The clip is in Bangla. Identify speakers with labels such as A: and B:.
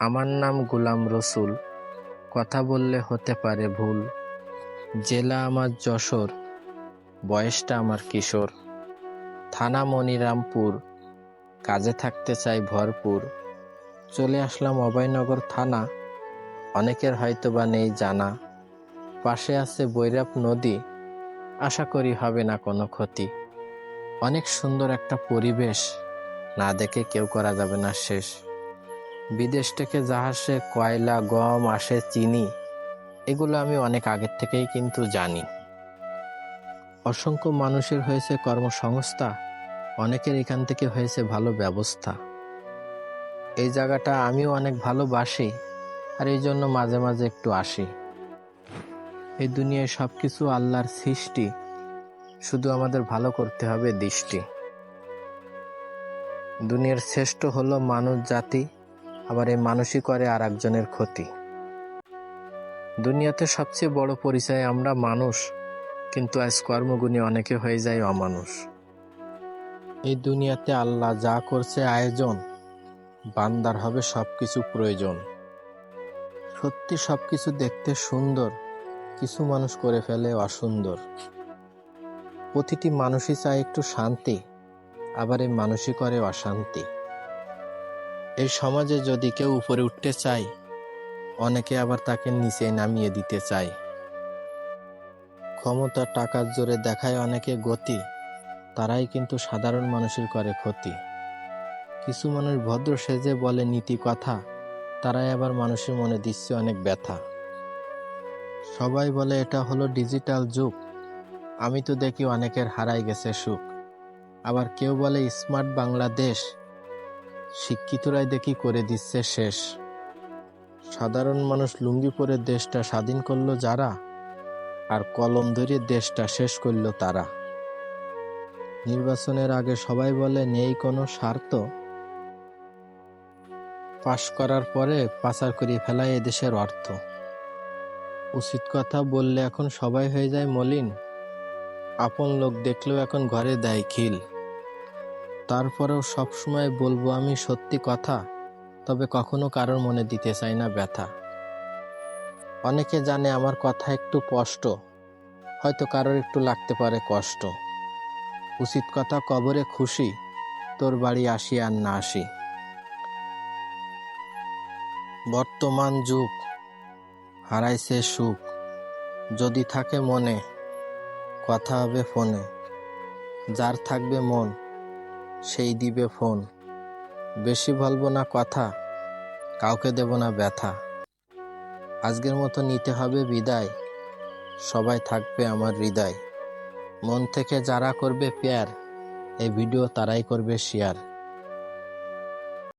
A: আমার নাম গুলাম রসুল, কথা বললে হতে পারে ভুল। জেলা আমার যশোর, বয়সটা আমার কিশোর। থানা মনিরামপুর, কাজে থাকতে চাই ভরপুর। চলে আসলাম অভয়নগর থানা, অনেকের হয়তো বা নেই জানা। পাশে আছে বৈরাপ নদী, আশা করি হবে না কোনো ক্ষতি। অনেক সুন্দর একটা পরিবেশ, না দেখে কেউ করা যাবে না শেষ। বিদেশ থেকে জাহাজে কয়লা, গম আসে চিনি, এগুলো আমি অনেক আগের থেকেই কিন্তু জানি। অসংখ্য মানুষের হয়েছে কর্মসংস্থা, অনেকের এখান থেকে হয়েছে ভালো ব্যবস্থা। এই জায়গাটা আমিও অনেক ভালোবাসি, আর এই জন্য মাঝে মাঝে একটু আসি। এই দুনিয়ায় সব কিছু আল্লাহর সৃষ্টি, শুধু আমাদের ভালো করতে হবে দৃষ্টি। দুনিয়ার শ্রেষ্ঠ হলো মানুষ জাতি আবার এই মানুষই করে আর একজনের ক্ষতি। দুনিয়াতে সবচেয়ে বড় পরিচয় আমরা মানুষ, কিন্তু আজ কর্মগুণী অনেকে হয়ে যায় অমানুষ। এই দুনিয়াতে আল্লাহ যা করছে আয়োজন, বান্দার হবে সব কিছু প্রয়োজন। সত্যি সব কিছু দেখতে সুন্দর, কিছু মানুষ করে ফেলে অসুন্দর। প্রতিটি মানুষই চায় একটু শান্তি, আবার এই মানুষই করে অশান্তি। এই সমাজে যদি কেউ উপরে উঠতে চায়, অনেকে আবার তাকে নিচে নামিয়ে দিতে চায়। ক্ষমতা টাকার জোরে দেখায় অনেকে গতি, তারাই কিন্তু সাধারণ মানুষের করে ক্ষতি। কিছু মানুষ ভদ্র সেজে বলে নীতি কথা, তারাই আবার মানুষের মনে দিচ্ছে অনেক ব্যথা। সবাই বলে, এটা হলো ডিজিটাল যুগ। আমি তো দেখি অনেকের হারাই গেছে সুখ। আবার কেউ বলে, স্মার্ট বাংলাদেশ শিক্ষিতরাই দেখি করে দিচ্ছে শেষ। সাধারণ মানুষ লুঙ্গি পরে দেশটা স্বাধীন করল যারা, আর কলম ধরে দেশটা শেষ করল তারা। নির্বাচনের আগে সবাই বলে, নেই কোনো স্বার্থ। পাশ করার পরে পাচার করিয়ে ফেলায় এদেশের অর্থ। উচিত কথা বললে এখন সবাই হয়ে যায় মলিন। আপন লোক দেখলেও এখন ঘরে দেয় খিল। তারপরেও সবসময় বলব আমি সত্যি কথা, তবে কখনো কারোর মনে দিতে চাই না ব্যথা। অনেকে জানে আমার কথা একটু স্পষ্ট, হয়তো কারোর একটু লাগতে পারে কষ্ট। উচিত কথা কবরে খুশি, তোর বাড়ি আসি আর না আসি। বর্তমান যুগ, হারাইছে সুখ, যদি থাকে মনে, কথা হবে ফোনে। যার থাকবে মন সেই দিবে ফোন। বেশি বলব না কথা, কাউকে দেব না ব্যথা। আজকের মতো নিতে হবে বিদায়। সবাই থাকবে আমার হৃদয়। মন থেকে যারা করবে পেয়ার, এই ভিডিও তারাই করবে শেয়ার।